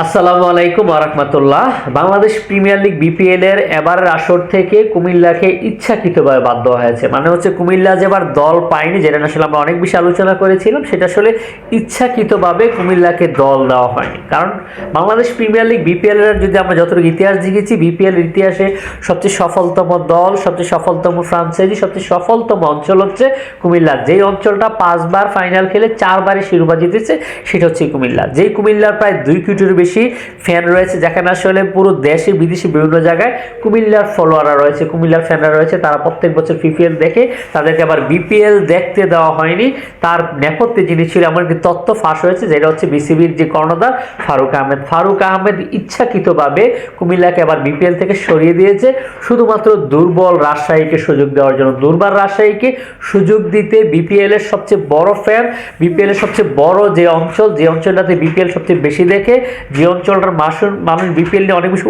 আসসালামু আলাইকুম আরহামতুল্লাহ বাংলাদেশ প্রিমিয়ার লিগ বিপিএল এর এবারের আসর থেকে কুমিল্লাকে ইচ্ছাকৃতভাবে বাদ দেওয়া হয়েছে। মানে হচ্ছে কুমিল্লা যে এবার দল পায়নি, যেটা আসলে আমরা অনেক বেশি আলোচনা করেছিলাম, সেটা আসলে ইচ্ছাকৃতভাবে কুমিল্লাকে দল দেওয়া হয়নি। কারণ বাংলাদেশ প্রিমিয়ার লিগ বিপিএল এর যদি আমরা যতটুকু ইতিহাস দেখেছি বিপিএল ইতিহাসে সবচেয়ে সফলতম দল, সবচেয়ে সফলতম ফ্রাঞ্চাইজি, সবচেয়ে সফলতম অঞ্চল হচ্ছে কুমিল্লা যেই অঞ্চলটা পাঁচবার ফাইনাল খেলে চারবারে শিরোপা জিতেছে, সেটা হচ্ছে কুমিল্লা। যেই কুমিল্লার প্রায় দুই কোটির বেশি ফ্যান রয়েছে। যেখানে আসলে পুরো দেশে বিদেশি বিভিন্ন জায়গায় কুমিল্লার ফলোয়াররা রয়েছে কুমিল্লার ফ্যানরা রয়েছে। তারা প্রত্যেক বছর পিপিএল দেখে তাদেরকে আবার বিপিএল দেখতে দেওয়া হয়নি। তার নেপথ্যে যিনি ছিল এমন একটি তথ্য ফাঁস হয়েছে, যেটা হচ্ছে বিসিবির যে কর্ণধার ফারুক আহমেদ। ফারুক আহমেদ ইচ্ছাকৃতভাবে কুমিল্লাকে আবার বিপিএল থেকে সরিয়ে দিয়েছে। শুধুমাত্র দুর্বল রাজশাহীকে সুযোগ দেওয়ার জন্য। দুর্বল রাজশাহীকে সুযোগ দিতে বিপিএল এর সবচেয়ে বড় ফ্যান বিপিএল এর সবচেয়ে বড় যে অঞ্চল, যে অঞ্চলটাতে বিপিএল সবচেয়ে বেশি দেখে যে অঞ্চলটার মানুষ মানুষ বিপিএল নিয়ে অনেক বেশি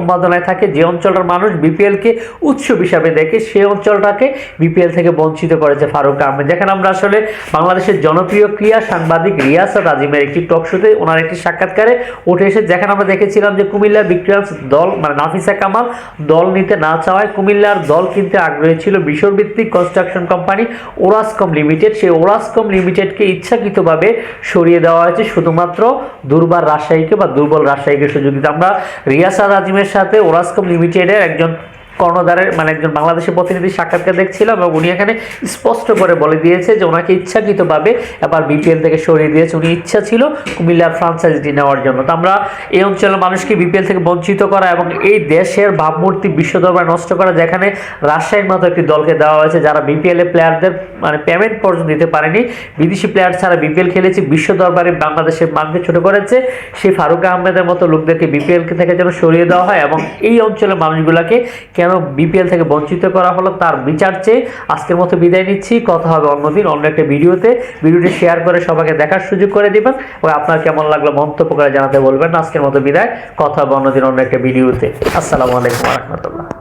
উন্মাদনায় থাকে, যে অঞ্চলটার মানুষ বিপিএলকে উৎসব হিসাবে দেখে সেই অঞ্চলটাকে বিপিএল থেকে বঞ্চিত করেছে ফারুক আহমেদ। যেখানে আমরা আসলে বাংলাদেশের জনপ্রিয় ক্রীড়া সাংবাদিক রিয়াসাদ আজিমের একটি টক শোতে ওনার একটি সাক্ষাৎকারে উঠে এসে যেখানে আমরা দেখেছিলাম যে কুমিল্লার ভিক্টোরিয়ান্স দল মানে নাফিসা কামাল দল নিতে না চাওয়ায় কুমিল্লার দল কিনতে আগ্রহী ছিল বিশ্বভিত্তিক কনস্ট্রাকশন কোম্পানি ওরাসকম লিমিটেড সেই ওরাসকম লিমিটেডকে ইচ্ছাকৃতভাবে সরিয়ে দেওয়া হয়েছে, শুধুমাত্র দুর্বার রাজশাহীকে দুর্বল রাজশাহীকে সুযোগ দিতে। আমরা রিয়াসাদ রাজিমের সাথে ওরাসকম লিমিটেডের একজন কর্ণধারের মানে একজন বাংলাদেশের প্রতিনিধি সাক্ষাৎকার দেখছিলাম এবং উনি এখানে স্পষ্ট করে বলে দিয়েছে যে ওনাকে ইচ্ছাকৃতভাবে এবার বিপিএল থেকে সরিয়ে দিয়েছে। উনি ইচ্ছা ছিল কুমিল্লার ফ্রাঞ্চাইজি নেওয়ার জন্য। তো আমরা এই অঞ্চলের মানুষকে বিপিএল থেকে বঞ্চিত করা এবং এই দেশের ভাবমূর্তি বিশ্ব দরবার নষ্ট করা যেখানে রাজশাহীর মতো একটি দলকে দেওয়া হয়েছে যারা বিপিএল প্লেয়ারদের মানে পেমেন্ট পর্যন্ত দিতে পারেনি। বিদেশি প্লেয়ার ছাড়া বিপিএল খেলেছে, বিশ্ব দরবারে বাংলাদেশের মানকে ছোট করেছে। সেই ফারুক আহমেদের মতো লোকদেরকে বিপিএল থেকে যেন সরিয়ে দেওয়া হয় এবং এই অঞ্চলের মানুষগুলোকে কেন বিপিএল থেকে বঞ্চিত করা হলো তার বিচার চেয়ে আজকের মতো বিদায় নিচ্ছি। কথা হবে অন্যদিন, অন্য একটা ভিডিওতে। ভিডিওটি শেয়ার করে সবাইকে দেখার সুযোগ করে দেবেন ও আপনার কেমন লাগল মন্তব্য করে জানাতে বলবেন। আজকের মতো বিদায়। কথা হবে অন্যদিন, অন্য একটা ভিডিওতে। আসসালামু আলাইকুম রহমতুল্লাহ।